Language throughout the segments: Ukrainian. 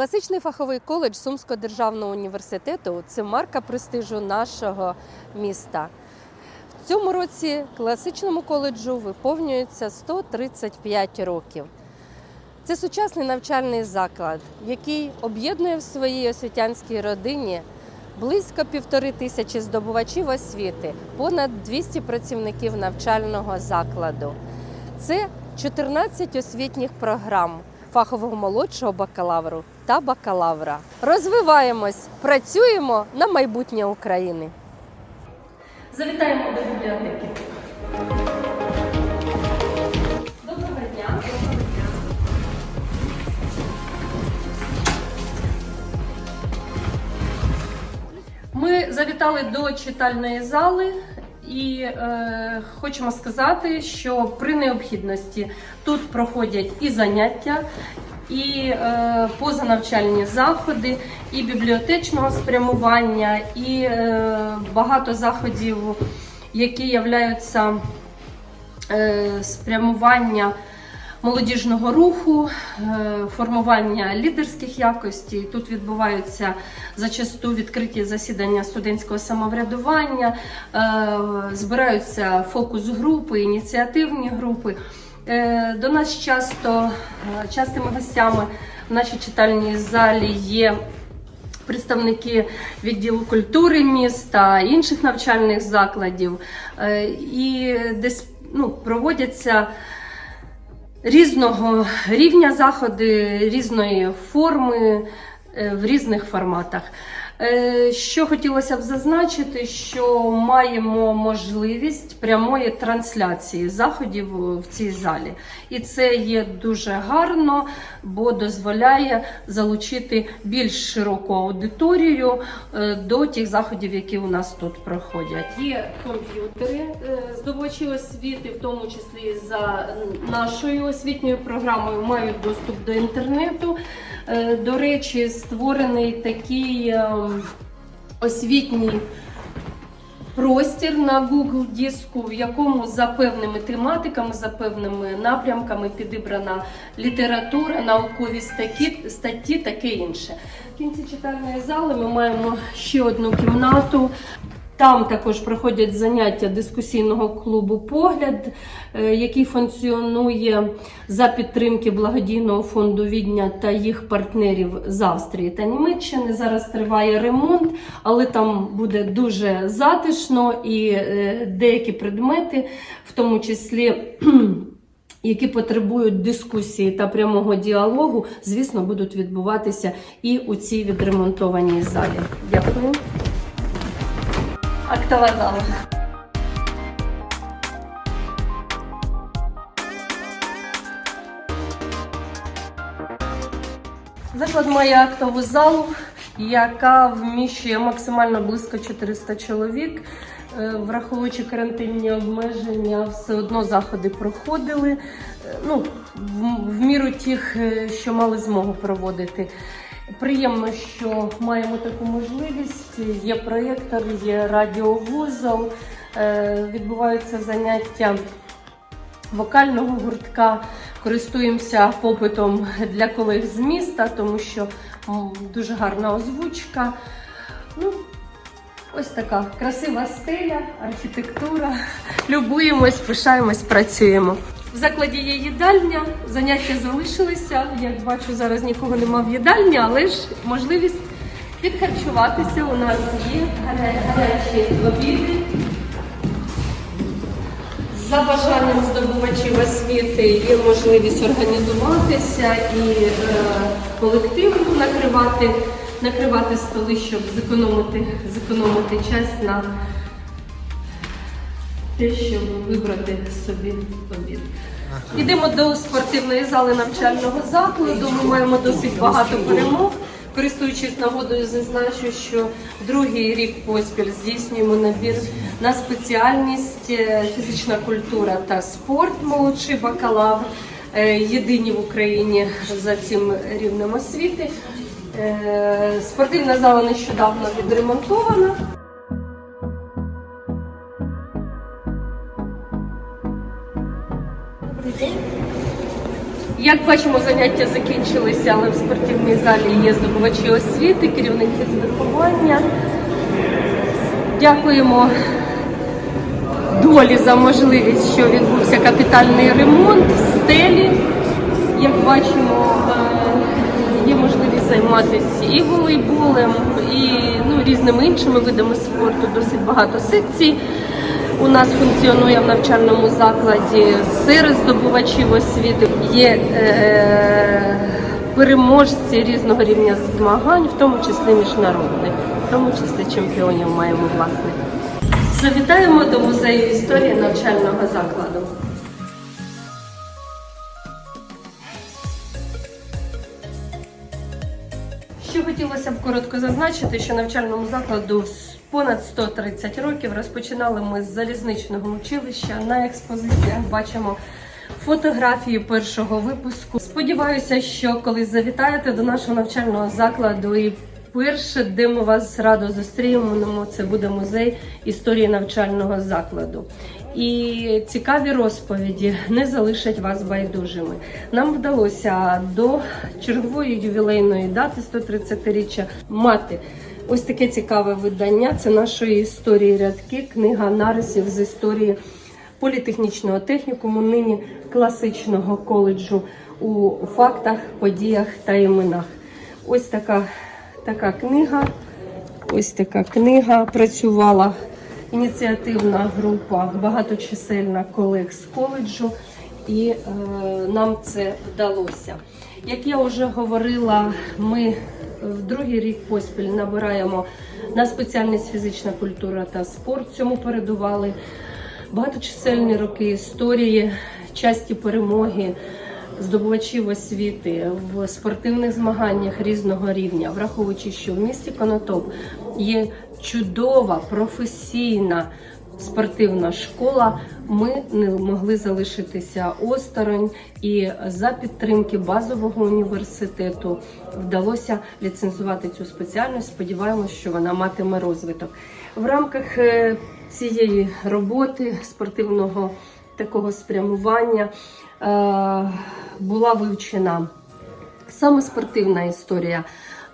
Класичний фаховий коледж Сумського державного університету це марка престижу нашого міста. В цьому році класичному коледжу виповнюється 135 років. Це сучасний навчальний заклад, який об'єднує в своїй освітянській родині близько півтори тисячі здобувачів освіти, понад 200 працівників навчального закладу. Це 14 освітніх програм фахового молодшого бакалавру та бакалавра. Розвиваємось, працюємо на майбутнє України. Завітаємо до бібліотеки. Доброго дня. Ми завітали до читальної зали і е, хочемо сказати, що при необхідності тут проходять і заняття, і е, позанавчальні заходи, і бібліотечного спрямування, і е, багато заходів, які являються е, спрямування молодіжного руху, е, формування лідерських якостей. Тут відбуваються зачасту відкриті засідання студентського самоврядування, е, збираються фокус-групи, ініціативні групи. Е, До нас часто частими гостями в нашій читальній залі є представники відділу культури міста, інших навчальних закладів, і десь ну, проводяться різного рівня заходи, різної форми е, в різних форматах. Е, Що хотілося б зазначити, що маємо можливість прямої трансляції заходів в цій залі. І це є дуже гарно, бо дозволяє залучити більш широку аудиторію е, до тих заходів, які у нас тут проходять. Є комп'ютери, е, здобувачі освіти, в тому числі за нашою освітньою програмою, мають доступ до інтернету. Е, До речі, створений такий ем, освітній простір на Google диску, в якому за певними тематиками, за певними напрямками підібрана література, наукові статті, статті таке інше. В кінці читальної зали ми маємо ще одну кімнату. Там також проходять заняття дискусійного клубу Погляд, е, який функціонує за підтримки благодійного фонду Відня та їх партнерів з Австрії та Німеччини. Зараз триває ремонт, але там буде дуже затишно і е, деякі предмети, в тому числі. Які потребують дискусії та прямого діалогу, звісно, будуть відбуватися і у цій відремонтованій залі. Дякую. Актова зала. Заклад має актову залу, яка вміщує максимально близько 400 чоловік. Е, Враховуючи карантинні обмеження, все одно заходи проходили. Е, Ну, в, міру тих, е, що мали змогу проводити. Приємно, що маємо таку можливість. Є проєктор, є радіовузол, е, відбуваються заняття вокального гуртка. Користуємося попитом для колег з міста, тому що дуже гарна озвучка. Ну, ось така красива стеля, архітектура. Любуємось, пишаємось, працюємо. В закладі є їдальня, заняття залишилися. Як бачу, зараз нікого нема в їдальні, але ж можливість підхарчуватися у нас є гаря- гарячі обіди. За бажанням здобувачів освіти є можливість організуватися і е, колективно накривати, накривати столи, щоб зекономити, зекономити час на те, щоб вибрати собі обід. Йдемо до спортивної зали навчального закладу. Ми маємо досить багато перемог. Користуючись нагодою, зазначу, що другий рік поспіль здійснюємо набір на спеціальність е, фізична культура та спорт, молодший бакалавр. Е, Єдині в Україні за цим рівнем освіти. Е, Спортивна зала нещодавно відремонтована. Як бачимо, заняття закінчилися, але в спортивній залі є здобувачі освіти, керівник виховання. Дякуємо долі за можливість, що відбувся капітальний ремонт в стелі. Як бачимо, е, є можливість займатися і волейболем, і ну, різними іншими видами спорту. Досить багато секцій. У нас функціонує в навчальному закладі серед здобувачів освіти. Є е, переможці різного рівня змагань, в тому числі міжнародних, в тому числі чемпіонів маємо власне. Завітаємо до музею історії навчального закладу. Що хотілося б коротко зазначити, що навчальному закладу понад 130 років розпочинали ми з залізничного училища. На експозиціях бачимо фотографії першого випуску. Сподіваюся, що коли завітаєте до нашого навчального закладу і перше, де ми вас радо зустрінемо, це буде музей історії навчального закладу. І цікаві розповіді не залишать вас байдужими. Нам вдалося до чергової ювілейної дати 130-річчя мати ось таке цікаве видання. Це нашої історії рядки, книга нарисів з історії політехнічного технікуму, нині класичного коледжу у фактах, подіях та іменах. Ось така, така книга. Ось така книга працювала ініціативна група, багаточисельна колег з коледжу, і е, нам це вдалося. Як я вже говорила, ми в другий рік поспіль набираємо на спеціальність фізична культура та спорт. Цьому передували багаточисельні роки історії, часті перемоги здобувачів освіти в спортивних змаганнях різного рівня, враховуючи, що в місті Конотоп є чудова професійна спортивна школа, ми не могли залишитися осторонь, і за підтримки базового університету вдалося ліцензувати цю спеціальність. Сподіваємось, що вона матиме розвиток. В рамках е, цієї роботи спортивного такого спрямування е, була вивчена саме спортивна історія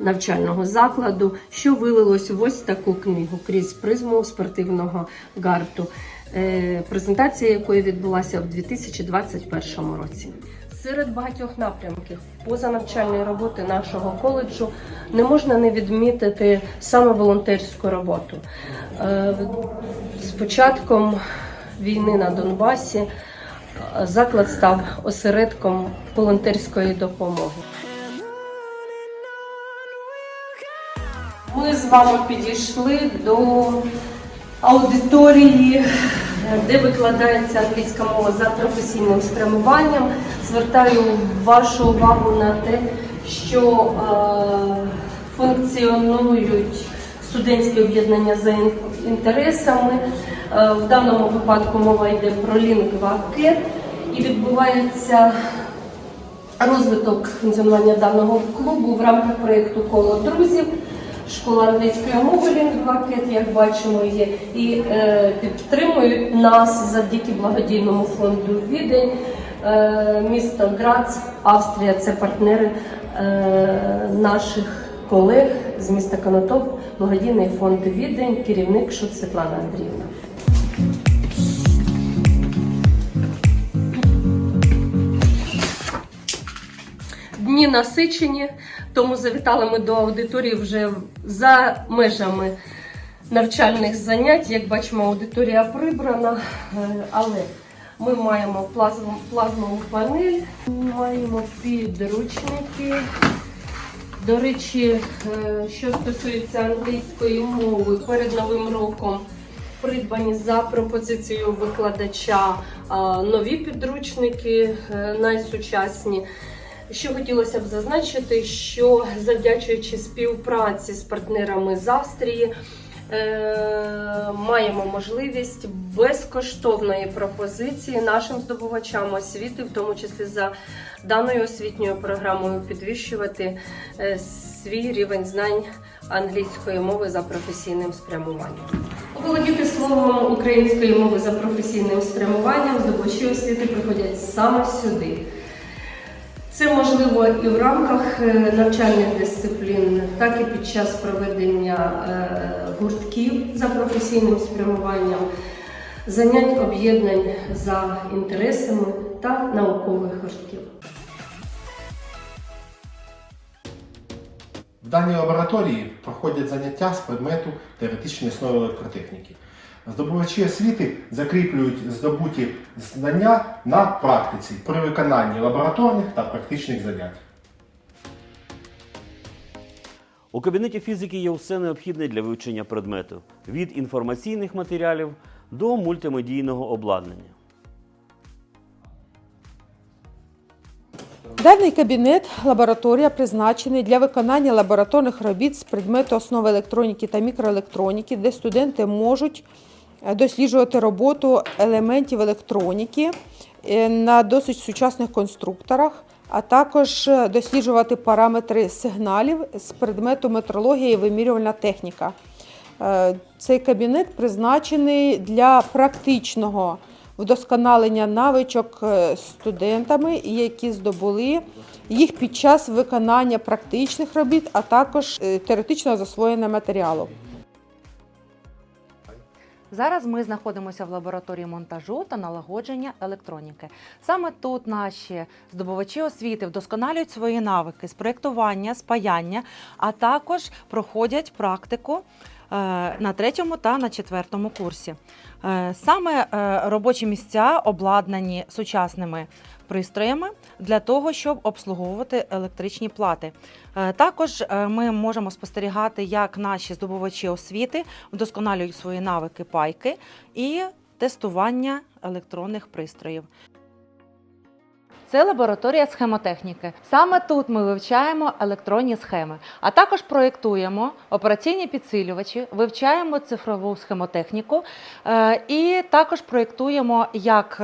навчального закладу, що вилилось в ось таку книгу крізь призму спортивного гарту, е, презентація якої відбулася в 2021 році. Серед багатьох напрямків позанавчальної роботи нашого коледжу не можна не відмітити саме волонтерську роботу. Е, З початком війни на Донбасі е, заклад став осередком волонтерської допомоги. Ми з вами підійшли до аудиторії, де викладається англійська мова за професійним спрямуванням. Звертаю вашу увагу на те, що е, функціонують студентські об'єднання за інтересами. Е, в даному випадку мова йде про лінгвакет і відбувається розвиток функціонування даного клубу в рамках проєкту Коло друзів. Школа англійської мови Лінгвакет, як бачимо, є і е, підтримують нас завдяки благодійному фонду Відень. Е, місто Грац, Австрія це партнери е, наших колег з міста Конотоп, благодійний фонд Відень, керівник Шут Світлана Андріївна. Дні насичені, тому завітали ми до аудиторії вже за межами навчальних занять. Як бачимо, аудиторія прибрана, е, але ми маємо плазмову панель, маємо підручники. До речі, е, що стосується англійської мови, перед новим роком придбані за пропозицією викладача нові підручники е, найсучасні. Що хотілося б зазначити, що завдячуючи співпраці з партнерами з Австрії, е, маємо можливість безкоштовної пропозиції нашим здобувачам освіти, в тому числі за даною освітньою програмою, підвищувати е, свій рівень знань англійської мови за професійним спрямуванням. Володіти словом української мови за професійним спрямуванням здобувачі освіти приходять саме сюди. Це можливо і в рамках е, навчальних дисциплін, так і під час проведення е, гуртків за професійним спрямуванням, занять об'єднань за інтересами та наукових гуртків. В даній лабораторії проходять заняття з предмету теоретичної основи електротехніки. Здобувачі освіти закріплюють здобуті знання на практиці при виконанні лабораторних та практичних занять. У кабінеті фізики є все необхідне для вивчення предмету від інформаційних матеріалів до мультимедійного обладнання. Даний кабінет лабораторія призначений для виконання лабораторних робіт з предмету основи електроніки та мікроелектроніки, де студенти можуть досліджувати роботу елементів електроніки е, на досить сучасних конструкторах, а також е, досліджувати параметри сигналів з предмету метрологія і вимірювальна техніка. Е, Цей кабінет призначений для практичного вдосконалення навичок е, студентами, які здобули їх під час виконання практичних робіт, а також е, теоретичного засвоєння матеріалу. Зараз ми знаходимося в лабораторії монтажу та налагодження електроніки. Саме тут наші здобувачі освіти вдосконалюють свої навики з проєктування, спаяння, а також проходять практику е, на третьому та на четвертому курсі. Е, Саме е, робочі місця обладнані сучасними пристроями для того, щоб обслуговувати електричні плати. Е, Також е, ми можемо спостерігати, як наші здобувачі освіти вдосконалюють свої навики пайки і тестування електронних пристроїв. Це лабораторія схемотехніки. Саме тут ми вивчаємо електронні схеми, а також проєктуємо операційні підсилювачі, вивчаємо цифрову схемотехніку е, і також проєктуємо як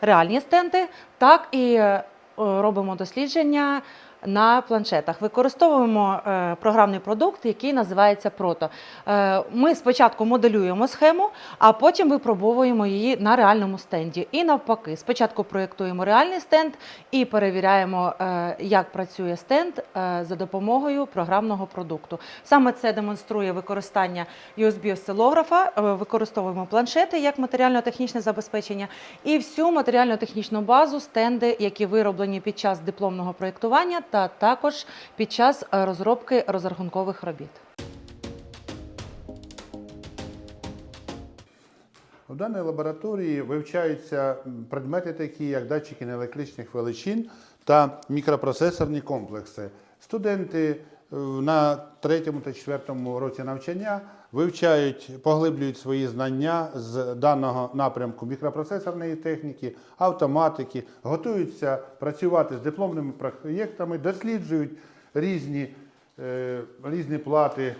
реальні стенди, так і е, робимо дослідження на планшетах. Використовуємо е, програмний продукт, який називається Прото. Е, Ми спочатку моделюємо схему, а потім випробовуємо її на реальному стенді. І навпаки, спочатку проєктуємо реальний стенд і перевіряємо, е, як працює стенд за допомогою програмного продукту. Саме це демонструє використання USB-осцилографа. Використовуємо планшети як матеріально-технічне забезпечення і всю матеріально-технічну базу, стенди, які вироблені під час дипломного проєктування, та також під час е, розробки розрахункових робіт. В даній лабораторії вивчаються предмети, такі як датчики неелектричних величин та мікропроцесорні комплекси. Студенти е, на третьому та четвертому році навчання вивчають, поглиблюють свої знання з даного напрямку мікропроцесорної техніки, автоматики, готуються працювати з дипломними проєктами, досліджують різні, е, різні плати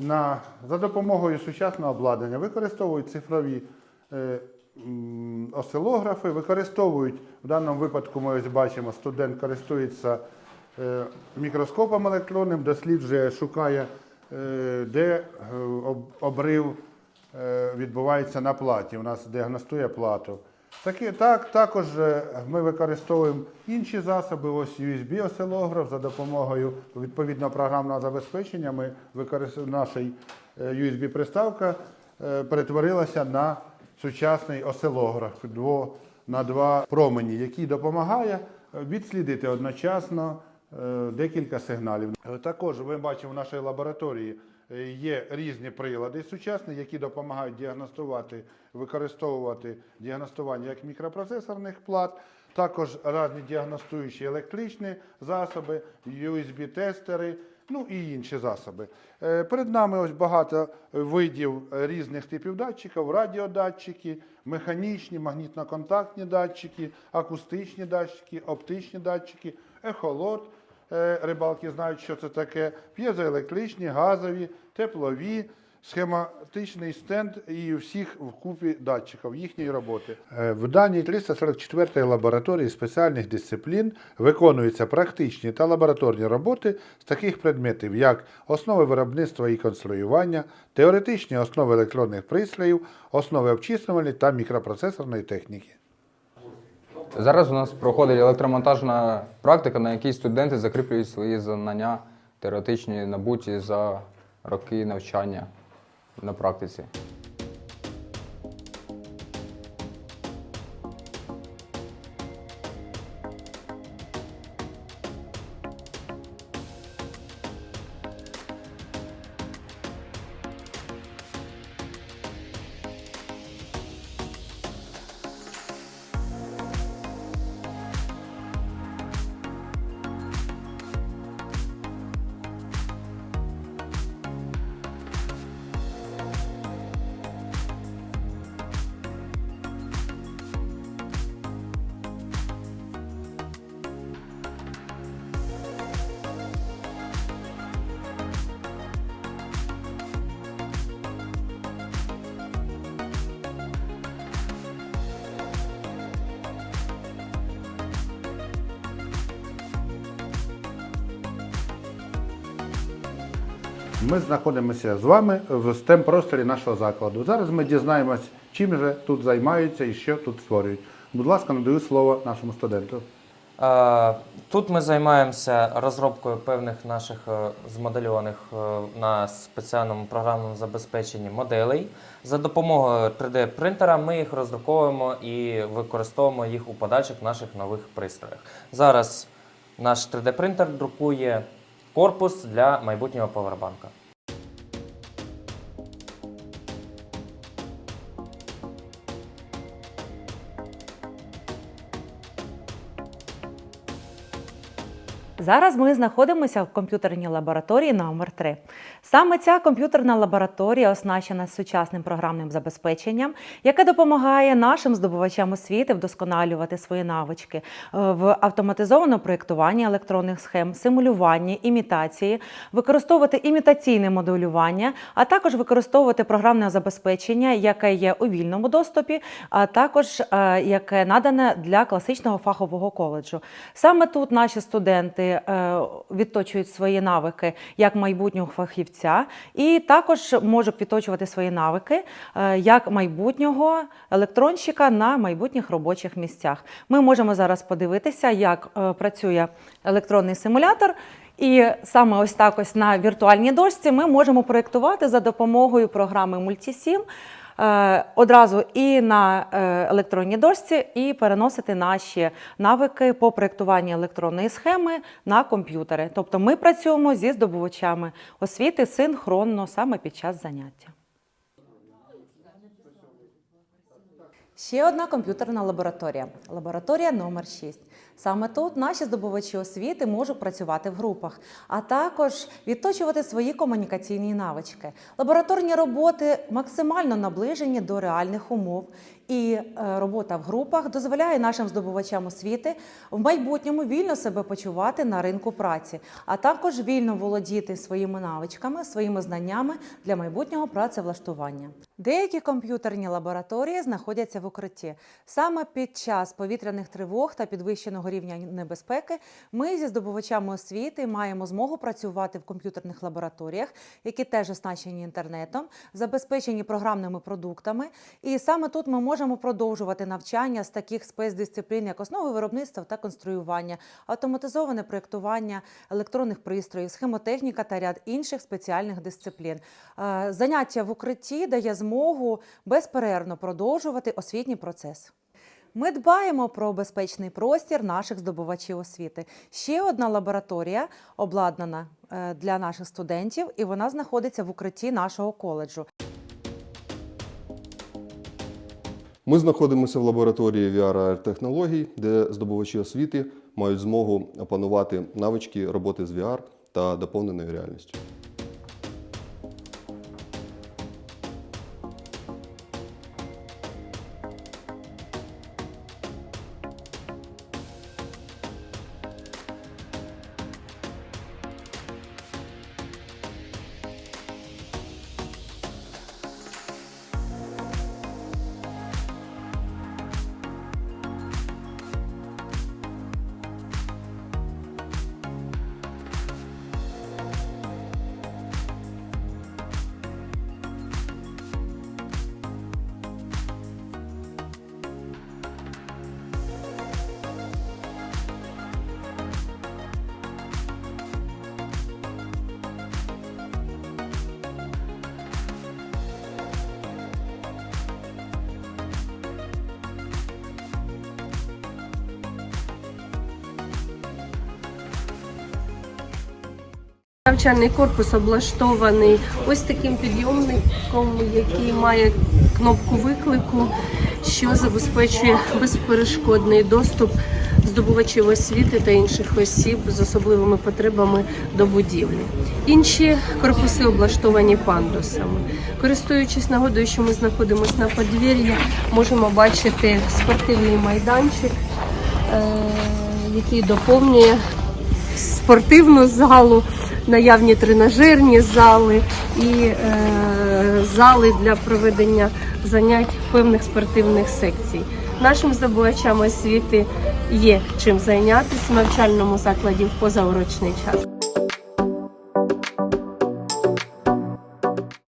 на, за допомогою сучасного обладнання. Використовують цифрові е, осцилографи, використовують, в даному випадку ми ось бачимо, студент користується е, мікроскопом електронним, досліджує, шукає, де е, обрив е, відбувається на платі. У нас діагностує плату. Такі, так, також е, ми використовуємо інші засоби, ось USB-осцилограф за допомогою відповідного програмного забезпечення. Ми використовуємо наша USB-приставка е, перетворилася на сучасний осцилограф на два промені, який допомагає е, відслідити одночасно е, декілька сигналів. Е, Також ми бачимо в нашій лабораторії е, є різні прилади сучасні, які допомагають діагностувати, використовувати діагностування як мікропроцесорних плат, також різні діагностуючі електричні засоби, USB-тестери. Ну і інші засоби. Е, Перед нами ось багато видів е, різних типів датчиків: радіодатчики, механічні, магнітно-контактні датчики, акустичні датчики, оптичні датчики, ехолот. Е, Рибалки знають, що це таке. П'єзоелектричні, газові, теплові, схематичний стенд і всіх вкупі датчиків їхньої роботи. Е, В даній 344 лабораторії спеціальних дисциплін виконуються практичні та лабораторні роботи з таких предметів, як основи виробництва і конструювання, теоретичні основи електронних пристроїв, основи обчислювальної та мікропроцесорної техніки. Зараз у нас проходить електромонтажна практика, на якій студенти закріплюють свої знання теоретичні набуті за роки навчання на практиці. Ми знаходимося з вами в stem просторі нашого закладу. Зараз ми дізнаємось, чим же тут займаються і що тут створюють. Будь ласка, надаю слово нашому студенту. Тут ми займаємося розробкою певних наших е, змодельованих е, на спеціальному програмному забезпеченні моделей. За допомогою 3D-принтера ми їх роздруковуємо і використовуємо їх у подальших наших нових пристроях. Зараз наш 3D-принтер друкує корпус для майбутнього повербанка. Зараз ми знаходимося в комп'ютерній лабораторії номер 3 Саме ця комп'ютерна лабораторія оснащена сучасним програмним забезпеченням, яке допомагає нашим здобувачам освіти вдосконалювати свої навички е, в автоматизованому проєктуванні електронних схем, симулюванні, імітації, використовувати імітаційне моделювання, а також використовувати програмне забезпечення, яке є у вільному доступі, а також е, яке надане для класичного фахового коледжу. Саме тут наші студенти е, відточують свої навики як майбутнього фахівця, і також можуть відточувати свої навики е, як майбутнього електронщика на майбутніх робочих місцях. Ми можемо зараз подивитися, як е, працює електронний симулятор. І саме ось так ось на віртуальній дошці ми можемо проєктувати за допомогою програми е, одразу і на е, електронній дошці, і переносити наші навики по проєктуванні електронної схеми на комп'ютери. Тобто ми працюємо зі здобувачами освіти синхронно саме під час заняття. Ще одна комп'ютерна лабораторія лабораторія номер 6. Саме тут наші здобувачі освіти можуть працювати в групах, а також відточувати свої комунікаційні навички. Лабораторні роботи максимально наближені до реальних умов, і е, робота в групах дозволяє нашим здобувачам освіти в майбутньому вільно себе почувати на ринку праці, а також вільно володіти своїми навичками, своїми знаннями для майбутнього працевлаштування. Деякі комп'ютерні лабораторії знаходяться в укритті. Саме під час повітряних тривог та підвищеного рівня небезпеки ми зі здобувачами освіти маємо змогу працювати в комп'ютерних лабораторіях, які теж оснащені інтернетом, забезпечені програмними продуктами. І саме тут ми можемо продовжувати навчання з таких спецдисциплін, як основи виробництва та конструювання, автоматизоване проєктування електронних пристроїв, схемотехніка та ряд інших спеціальних дисциплін. Е, Заняття в укритті дає змогу безперервно продовжувати освітній процес. Ми дбаємо про безпечний простір наших здобувачів освіти. Ще одна лабораторія обладнана е, для наших студентів, і вона знаходиться в укритті нашого коледжу. Ми знаходимося в лабораторії VR технологій, де здобувачі освіти мають змогу опанувати навички роботи з VR та доповненою реальністю. Навчальний корпус облаштований ось таким підйомником, який має кнопку виклику, що забезпечує безперешкодний доступ здобувачів освіти та інших осіб з особливими потребами до будівлі. Інші корпуси облаштовані пандусами. Користуючись нагодою, що ми знаходимося на подвір'ї, можемо бачити спортивний майданчик, е, який доповнює спортивну залу, наявні тренажерні зали і е, зали для проведення занять певних спортивних секцій. Нашим здобувачам освіти є чим зайнятися в навчальному закладі в позаурочний час.